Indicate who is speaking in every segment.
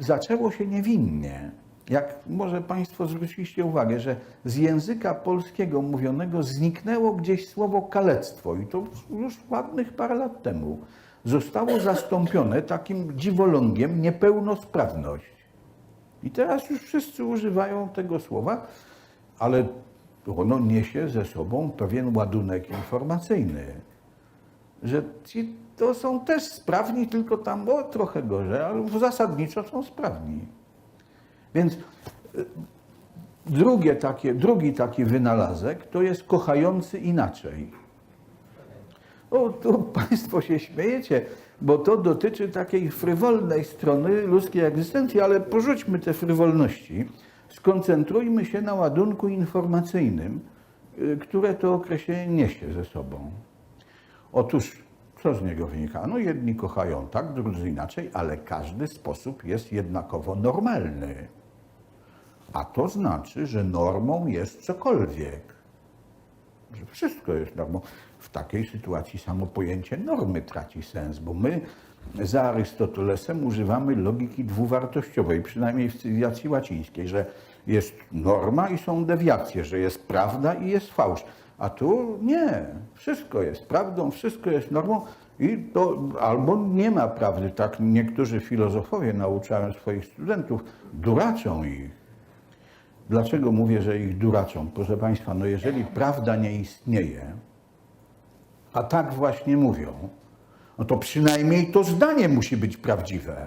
Speaker 1: zaczęło się niewinnie. Jak może Państwo zwróciliście uwagę, że z języka polskiego mówionego zniknęło gdzieś słowo kalectwo i to już ładnych parę lat temu zostało zastąpione takim dziwolągiem niepełnosprawność. I teraz już wszyscy używają tego słowa, ale ono niesie ze sobą pewien ładunek informacyjny, że ci to są też sprawni, tylko tam o, trochę gorzej, ale zasadniczo są sprawni. Więc y, drugie takie, drugi taki wynalazek to jest kochający inaczej. O, tu Państwo się śmiejecie, bo to dotyczy takiej frywolnej strony ludzkiej egzystencji, ale porzućmy te frywolności. Skoncentrujmy się na ładunku informacyjnym, y, które to określenie niesie ze sobą. Otóż, co z niego wynika? No jedni kochają tak, drudzy inaczej, ale każdy sposób jest jednakowo normalny. A to znaczy, że normą jest cokolwiek. Że wszystko jest normą. W takiej sytuacji samo pojęcie normy traci sens, bo my za Arystotelesem używamy logiki dwuwartościowej, przynajmniej w cywilizacji łacińskiej, że jest norma i są dewiacje, że jest prawda i jest fałsz. A tu nie. Wszystko jest prawdą, wszystko jest normą i to albo nie ma prawdy. Tak niektórzy filozofowie nauczają swoich studentów, duraczą ich. Dlaczego mówię, że ich duraczą? Proszę Państwa, no jeżeli prawda nie istnieje, a tak właśnie mówią, no to przynajmniej to zdanie musi być prawdziwe.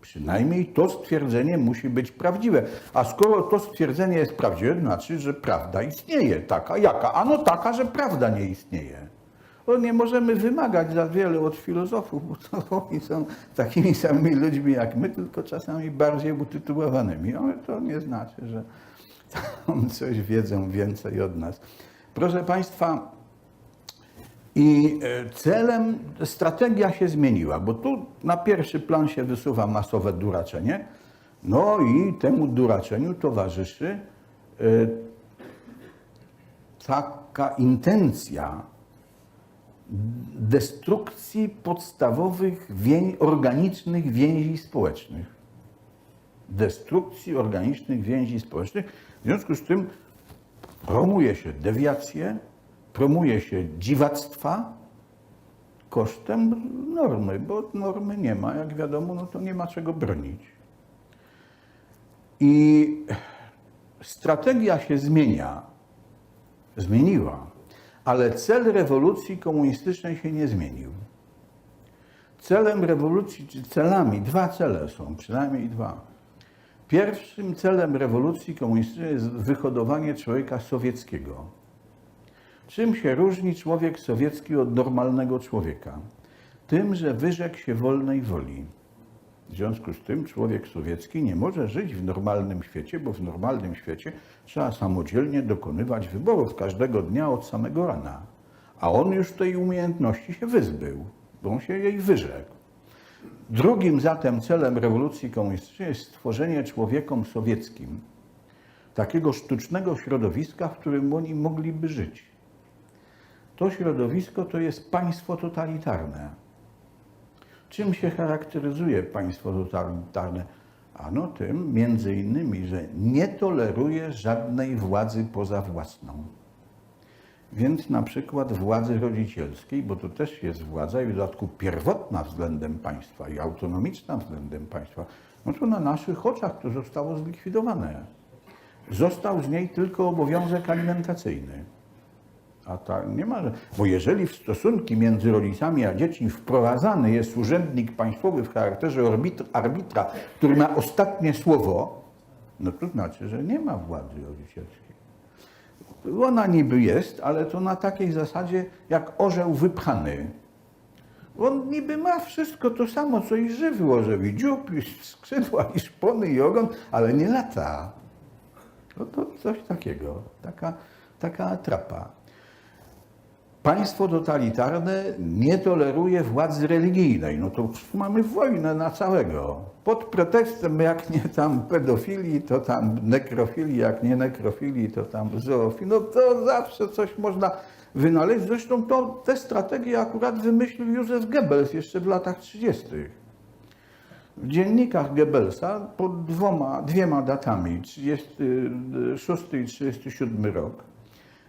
Speaker 1: Przynajmniej to stwierdzenie musi być prawdziwe. A skoro to stwierdzenie jest prawdziwe, znaczy, że prawda istnieje. Taka jaka? Ano taka, że prawda nie istnieje. Bo nie możemy wymagać za wiele od filozofów, bo to oni są takimi samymi ludźmi jak my, tylko czasami bardziej utytułowanymi. Ale to nie znaczy, że tam coś wiedzą więcej od nas. Proszę Państwa, i e, celem, strategia się zmieniła, bo tu na pierwszy plan się wysuwa masowe duraczenie, no i temu duraczeniu towarzyszy e, taka intencja destrukcji podstawowych organicznych więzi społecznych. Destrukcji organicznych więzi społecznych. W związku z tym promuje się dewiację, promuje się dziwactwa kosztem normy, bo normy nie ma, jak wiadomo, no to nie ma czego bronić. I strategia się zmienia, zmieniła, ale cel rewolucji komunistycznej się nie zmienił. Celem rewolucji, czy celami, dwa cele są, przynajmniej dwa. Pierwszym celem rewolucji komunistycznej jest wyhodowanie człowieka sowieckiego. Czym się różni człowiek sowiecki od normalnego człowieka? Tym, że wyrzekł się wolnej woli. W związku z tym człowiek sowiecki nie może żyć w normalnym świecie, bo w normalnym świecie trzeba samodzielnie dokonywać wyborów każdego dnia od samego rana. A on już tej umiejętności się wyzbył, bo on się jej wyrzekł. Drugim zatem celem rewolucji komunistycznej jest stworzenie człowiekom sowieckim takiego sztucznego środowiska, w którym oni mogliby żyć. To środowisko to jest państwo totalitarne. Czym się charakteryzuje państwo totalitarne? Ano tym, między innymi, że nie toleruje żadnej władzy poza własną. Więc na przykład władzy rodzicielskiej, bo to też jest władza i w dodatku pierwotna względem państwa i autonomiczna względem państwa, no to na naszych oczach to zostało zlikwidowane. Został z niej tylko obowiązek alimentacyjny. A tak nie ma, bo jeżeli w stosunki między rodzicami a dziećmi wprowadzany jest urzędnik państwowy w charakterze arbitra, arbitra, który ma ostatnie słowo, no to znaczy, że nie ma władzy rodzicielskiej. Ona niby jest, ale to na takiej zasadzie jak orzeł wypchany. On niby ma wszystko to samo, co i żywy orzeł, i dziób, i skrzydła, i szpony, i ogon, ale nie lata. No to coś takiego, taka, taka atrapa. Państwo totalitarne nie toleruje władzy religijnej. No to mamy wojnę na całego. Pod pretekstem, jak nie tam pedofilii, to tam nekrofilii, jak nie nekrofilii, to tam zoofilii. No to zawsze coś można wynaleźć. Zresztą to, te strategie akurat wymyślił Józef Goebbels jeszcze w latach 30. W dziennikach Goebbelsa pod dwoma, dwiema datami, 36 i 37 rok,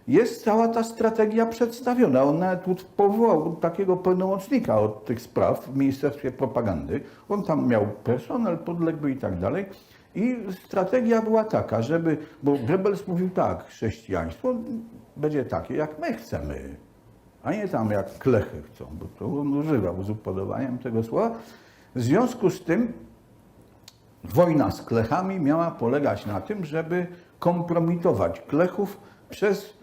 Speaker 1: jest cała ta strategia przedstawiona. On nawet powołał takiego pełnomocnika od tych spraw w Ministerstwie Propagandy. On tam miał personel podległy i tak dalej. I strategia była taka, żeby, bo Goebbels mówił tak, chrześcijaństwo będzie takie, jak my chcemy, a nie tam jak klechy chcą, bo to on używał z upodobaniem tego słowa. W związku z tym wojna z klechami miała polegać na tym, żeby kompromitować klechów przez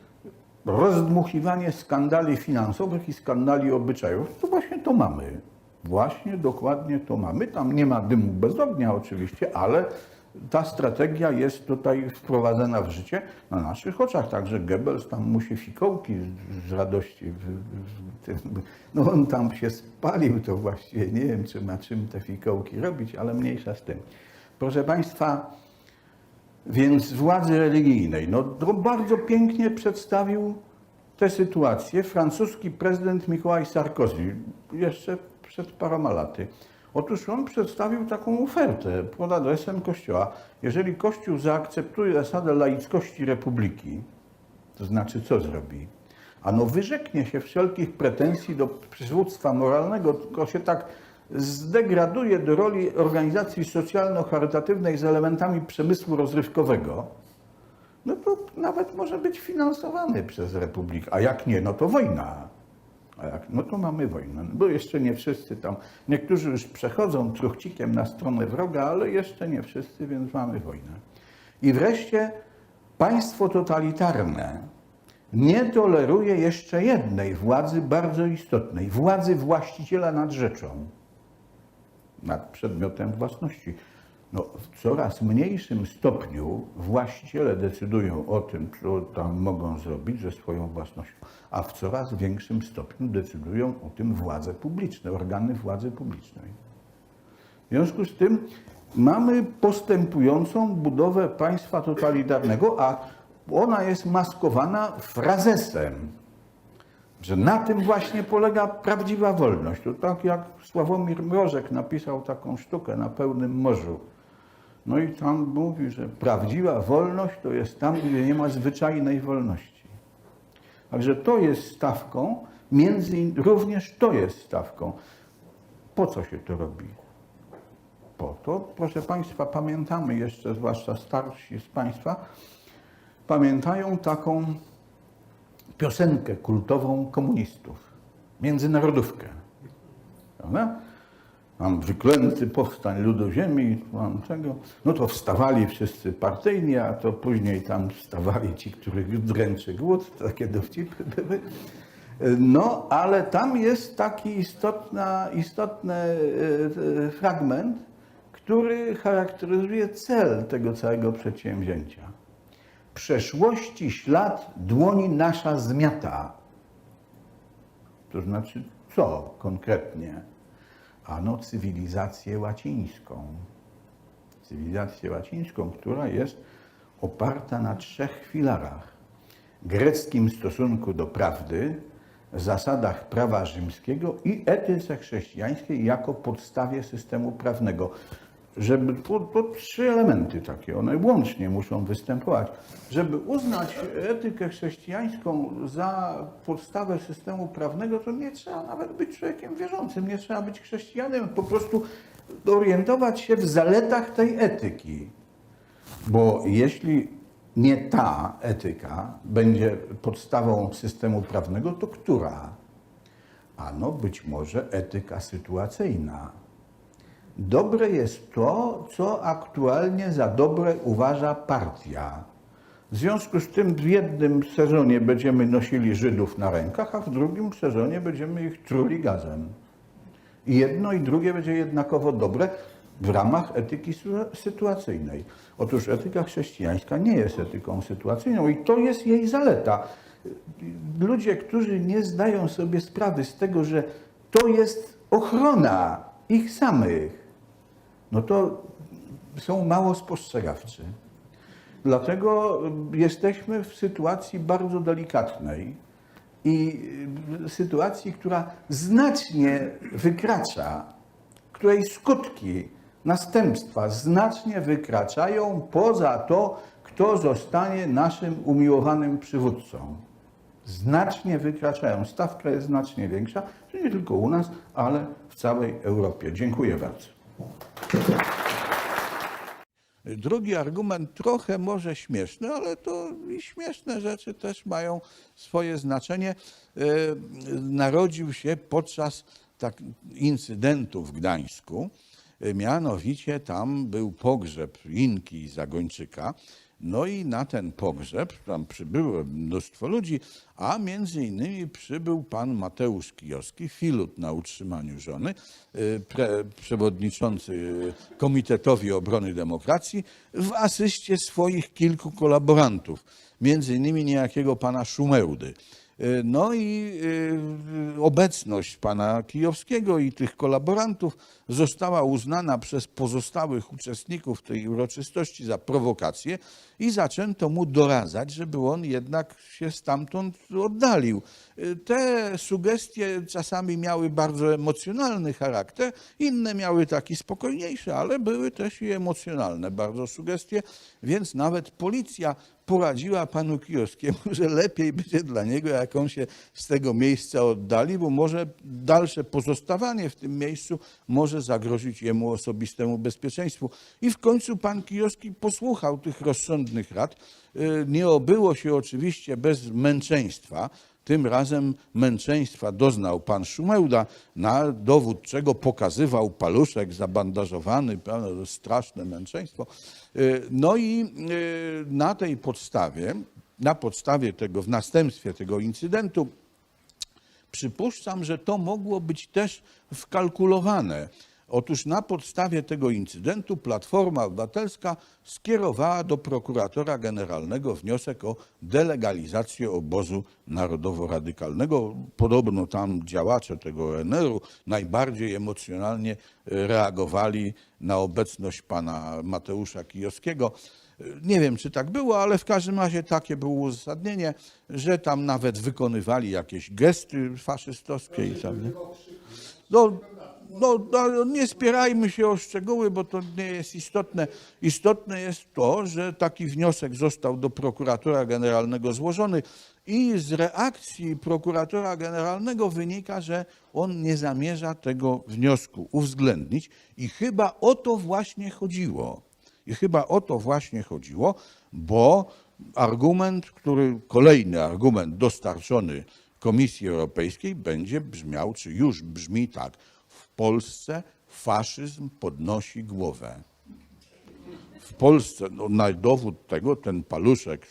Speaker 1: rozdmuchiwanie skandali finansowych i skandali obyczajów. To właśnie to mamy. Właśnie dokładnie to mamy. Tam nie ma dymu bez ognia oczywiście, ale ta strategia jest tutaj wprowadzana w życie na naszych oczach. Także Goebbels tam musi fikołki z, radości. No on tam się spalił, to właściwie nie wiem, czy ma czym te fikołki robić, ale mniejsza z tym. Proszę Państwa, więc władzy religijnej, no to bardzo pięknie przedstawił tę sytuację francuski prezydent Mikołaj Sarkozy jeszcze przed paroma laty. Otóż on przedstawił taką ofertę pod adresem Kościoła. Jeżeli Kościół zaakceptuje zasadę laickości republiki, to znaczy co zrobi? Ano wyrzeknie się wszelkich pretensji do przywództwa moralnego, tylko się tak zdegraduje do roli organizacji socjalno-charytatywnej z elementami przemysłu rozrywkowego, no to nawet może być finansowany przez Republikę. A jak nie, no to wojna. A jak, no to mamy wojnę. Bo jeszcze nie wszyscy tam, niektórzy już przechodzą truchcikiem na stronę wroga, ale jeszcze nie wszyscy, więc mamy wojnę. I wreszcie państwo totalitarne nie toleruje jeszcze jednej władzy bardzo istotnej, władzy właściciela nad rzeczą, nad przedmiotem własności. No, w coraz mniejszym stopniu właściciele decydują o tym, co tam mogą zrobić ze swoją własnością, a w coraz większym stopniu decydują o tym władze publiczne, organy władzy publicznej. W związku z tym mamy postępującą budowę państwa totalitarnego, a ona jest maskowana frazesem, że na tym właśnie polega prawdziwa wolność. To tak jak Sławomir Mrożek napisał taką sztukę na pełnym morzu. No i tam mówi, że prawdziwa wolność to jest tam, gdzie nie ma zwyczajnej wolności. Także to jest stawką, między in- również to jest stawką. Po co się to robi? Po to, proszę Państwa, pamiętamy jeszcze, zwłaszcza starsi z Państwa, pamiętają taką piosenkę kultową komunistów, międzynarodówkę. Prawda? Mam wyklęty powstań ludu ziemi, mam czego. No to wstawali wszyscy partyjni, a to później tam wstawali ci, których dręczy głód, takie dowcipy były. No, ale tam jest taki istotna, istotny e, e, fragment, który charakteryzuje cel tego całego przedsięwzięcia. Przeszłości ślad dłoni nasza zmiata. To znaczy co konkretnie? Ano cywilizację łacińską. Cywilizację łacińską, która jest oparta na trzech filarach. Greckim stosunku do prawdy, zasadach prawa rzymskiego i etyce chrześcijańskiej jako podstawie systemu prawnego. Żeby, to trzy elementy takie, one łącznie muszą występować. Żeby uznać etykę chrześcijańską za podstawę systemu prawnego, to nie trzeba nawet być człowiekiem wierzącym, nie trzeba być chrześcijanem, po prostu orientować się w zaletach tej etyki. Bo jeśli nie ta etyka będzie podstawą systemu prawnego, to która? Ano być może etyka sytuacyjna. Dobre jest to, co aktualnie za dobre uważa partia. W związku z tym w jednym sezonie będziemy nosili Żydów na rękach, a w drugim sezonie będziemy ich truli gazem. I jedno i drugie będzie jednakowo dobre w ramach etyki sy- sytuacyjnej. Otóż etyka chrześcijańska nie jest etyką sytuacyjną i to jest jej zaleta. Ludzie, którzy nie zdają sobie sprawy z tego, że to jest ochrona ich samych, no to są mało spostrzegawczy. Dlatego jesteśmy w sytuacji bardzo delikatnej i sytuacji, która znacznie wykracza, której skutki następstwa znacznie wykraczają poza to, kto zostanie naszym umiłowanym przywódcą. Znacznie wykraczają. Stawka jest znacznie większa, nie tylko u nas, ale w całej Europie. Dziękuję bardzo. Drugi argument trochę może śmieszny, ale to i śmieszne rzeczy też mają swoje znaczenie. E, Narodził się podczas tak, incydentu w Gdańsku. E, Mianowicie tam był pogrzeb Inki i Zagończyka. No i na ten pogrzeb tam przybyło mnóstwo ludzi, a między innymi przybył pan Mateusz Kijowski, filut na utrzymaniu żony, y, pre, przewodniczący Komitetowi Obrony Demokracji, w asyście swoich kilku kolaborantów, między innymi niejakiego pana Szumełdy. Y, No i y, obecność pana Kijowskiego i tych kolaborantów została uznana przez pozostałych uczestników tej uroczystości za prowokację i zaczęto mu doradzać, żeby on jednak się stamtąd oddalił. Y, Te sugestie czasami miały bardzo emocjonalny charakter, inne miały taki spokojniejszy, ale były też i emocjonalne bardzo sugestie, więc nawet policja poradziła panu Kijowskiemu, że lepiej będzie dla niego, jak on się z tego miejsca oddali, bo może dalsze pozostawanie w tym miejscu może zagrozić jemu osobistemu bezpieczeństwu. I w końcu pan Kijowski posłuchał tych rozsądnych rad. Y, Nie obyło się oczywiście bez męczeństwa. Tym razem męczeństwa doznał pan Szumełda, na dowód czego pokazywał paluszek zabandażowany, prawda, straszne męczeństwo. Y, No i y, na tej podstawie, na podstawie tego, w następstwie tego incydentu, przypuszczam, że to mogło być też wkalkulowane. Otóż na podstawie tego incydentu Platforma Obywatelska skierowała do prokuratora generalnego wniosek o delegalizację obozu narodowo-radykalnego. Podobno tam działacze tego ONR-u najbardziej emocjonalnie e, reagowali na obecność pana Mateusza Kijowskiego. Nie wiem, czy tak było, ale w każdym razie takie było uzasadnienie, że tam nawet wykonywali jakieś gesty faszystowskie i tak. No, no, no, nie spierajmy się o szczegóły, bo to nie jest istotne. Istotne jest to, że taki wniosek został do prokuratora generalnego złożony i z reakcji prokuratora generalnego wynika, że on nie zamierza tego wniosku uwzględnić i chyba o to właśnie chodziło. I chyba o to właśnie chodziło, bo argument, który, kolejny argument dostarczony Komisji Europejskiej będzie brzmiał, czy już brzmi tak. Polsce faszyzm podnosi głowę. W Polsce, no, na dowód tego, ten paluszek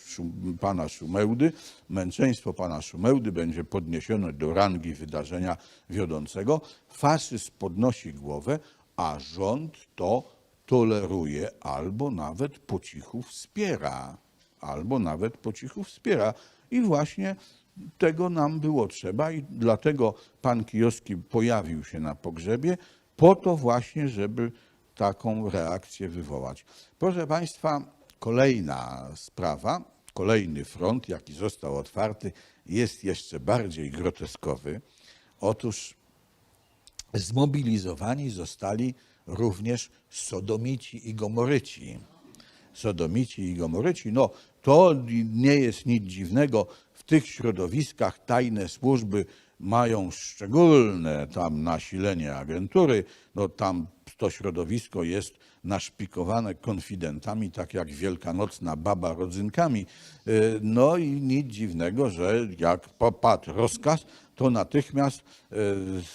Speaker 1: pana Szumełdy, męczeństwo pana Szumełdy będzie podniesione do rangi wydarzenia wiodącego. Faszyzm podnosi głowę, a rząd to toleruje albo nawet po cichu wspiera. Albo nawet po cichu wspiera. I właśnie tego nam było trzeba i dlatego pan Kijowski pojawił się na pogrzebie po to właśnie, żeby taką reakcję wywołać. Proszę Państwa, kolejna sprawa, kolejny front, jaki został otwarty, jest jeszcze bardziej groteskowy. Otóż zmobilizowani zostali również sodomici i gomoryci. Sodomici i gomoryci, no to nie jest nic dziwnego. Tych środowiskach tajne służby mają szczególne tam nasilenie agentury. No tam to środowisko jest naszpikowane konfidentami, tak jak wielkanocna baba rodzynkami. Y, No i nic dziwnego, że jak popadł rozkaz, to natychmiast y,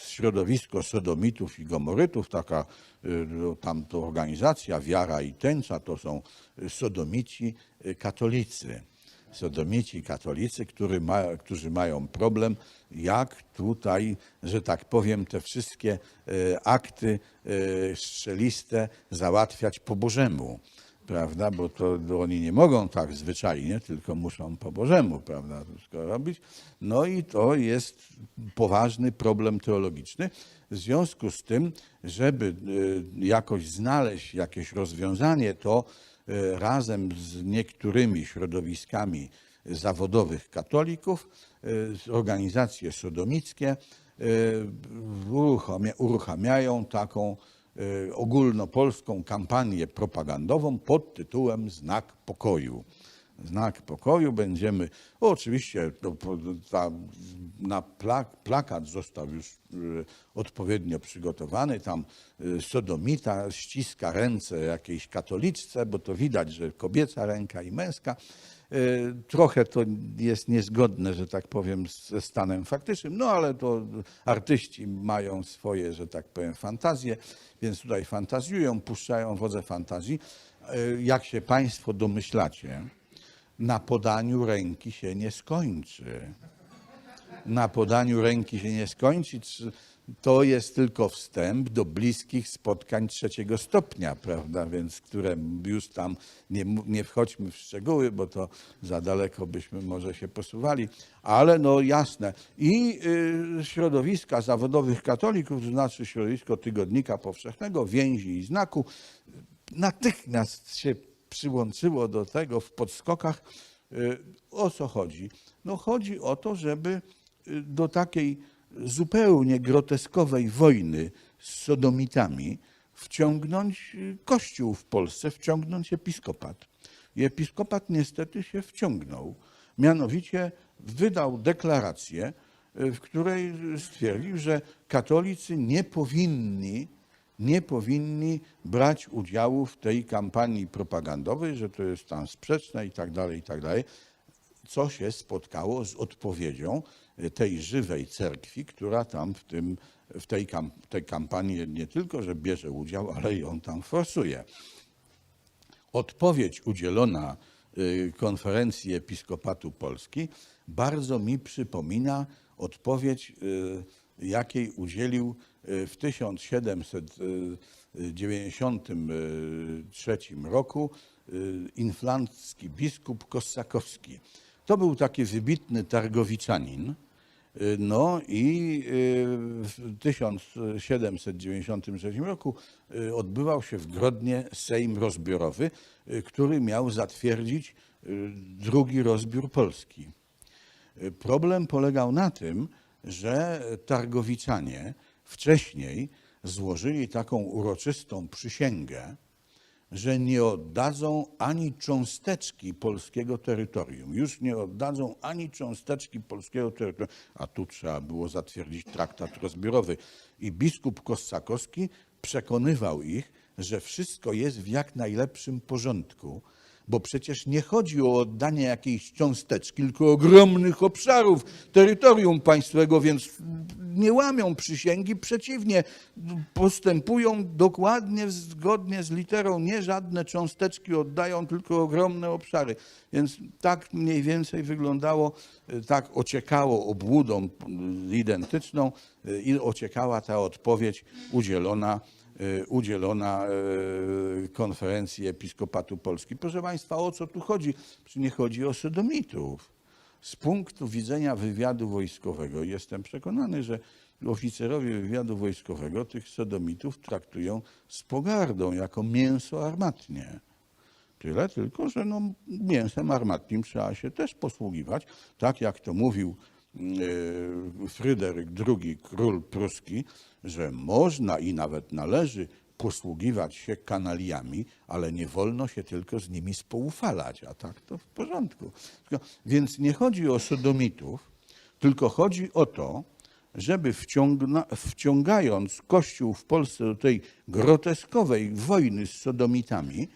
Speaker 1: środowisko sodomitów i gomorytów, taka y, no, tam to organizacja Wiara i Tęcza, to są sodomici katolicy. Sodomici katolicy, który ma, którzy mają problem, jak tutaj, że tak powiem, te wszystkie e, akty e, strzeliste załatwiać po Bożemu. Prawda? Bo to oni nie mogą tak zwyczajnie, tylko muszą po Bożemu, prawda, wszystko robić. No i to jest poważny problem teologiczny. W związku z tym, żeby e, jakoś znaleźć jakieś rozwiązanie, to razem z niektórymi środowiskami zawodowych katolików, e, organizacje sodomickie uruchamia, uruchamiają taką ogólnopolską kampanię propagandową pod tytułem Znak Pokoju. Znak pokoju będziemy. Oczywiście to, ta, na plak, plakat został już e, odpowiednio przygotowany. Tam e, sodomita ściska ręce jakiejś katoliczce, bo to widać, że kobieca ręka i męska. E, Trochę to jest niezgodne, że tak powiem, ze stanem faktycznym, no ale to artyści mają swoje, że tak powiem, fantazje, więc tutaj fantazjują, puszczają wodze fantazji. Jak się Państwo domyślacie, na podaniu ręki się nie skończy. Na podaniu ręki się nie skończy. To jest tylko wstęp do bliskich spotkań trzeciego stopnia, prawda? Więc które już tam nie, nie wchodźmy w szczegóły, bo to za daleko byśmy może się posuwali, ale no jasne. I y, środowiska zawodowych katolików, to znaczy środowisko Tygodnika Powszechnego, Więzi i Znaku, natychmiast się przyłączyło do tego w podskokach. Y, O co chodzi? No chodzi o to, żeby y, do takiej zupełnie groteskowej wojny z sodomitami wciągnąć y, Kościół w Polsce, wciągnąć episkopat. I episkopat niestety się wciągnął. Mianowicie wydał deklarację, w której stwierdził, że katolicy nie powinni nie powinni brać udziału w tej kampanii propagandowej, że to jest tam sprzeczne i tak dalej, i tak dalej. Co się spotkało z odpowiedzią tej żywej cerkwi, która tam w, tym, w tej, tej kampanii nie tylko, że bierze udział, ale ją tam forsuje. Odpowiedź udzielona y, konferencji Episkopatu Polski bardzo mi przypomina odpowiedź, y, jakiej udzielił y, w 1793 roku y, inflancki biskup Kossakowski. To był taki wybitny targowiczanin, No i w 1793 roku odbywał się w Grodnie Sejm Rozbiorowy, który miał zatwierdzić drugi rozbiór Polski. Problem polegał na tym, że targowiczanie wcześniej złożyli taką uroczystą przysięgę, że nie oddadzą ani cząsteczki polskiego terytorium. Już nie oddadzą ani cząsteczki polskiego terytorium. A tu trzeba było zatwierdzić traktat rozbiorowy. I biskup Kossakowski przekonywał ich, że wszystko jest w jak najlepszym porządku, bo przecież nie chodzi o oddanie jakiejś cząsteczki, tylko ogromnych obszarów terytorium państwowego, więc nie łamią przysięgi, przeciwnie, postępują dokładnie zgodnie z literą, nie żadne cząsteczki oddają, tylko ogromne obszary. Więc tak mniej więcej wyglądało, tak ociekało obłudą identyczną i ociekała ta odpowiedź udzielona udzielona y, konferencji Episkopatu Polski. Proszę Państwa, o co tu chodzi? Nie chodzi o sodomitów? Z punktu widzenia wywiadu wojskowego jestem przekonany, że oficerowie wywiadu wojskowego tych sodomitów traktują z pogardą, jako mięso armatnie. Tyle tylko, że no, mięsem armatnim trzeba się też posługiwać, tak jak to mówił e, Fryderyk II, król pruski, że można i nawet należy posługiwać się kanaliami, ale nie wolno się tylko z nimi spoufalać, a tak to w porządku. Więc nie chodzi o sodomitów, tylko chodzi o to, żeby wciągna, wciągając Kościół w Polsce do tej groteskowej wojny z sodomitami,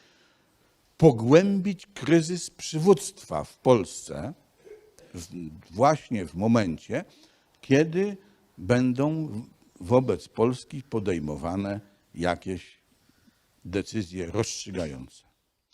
Speaker 1: pogłębić kryzys przywództwa w Polsce właśnie w momencie, kiedy będą wobec Polski podejmowane jakieś decyzje rozstrzygające.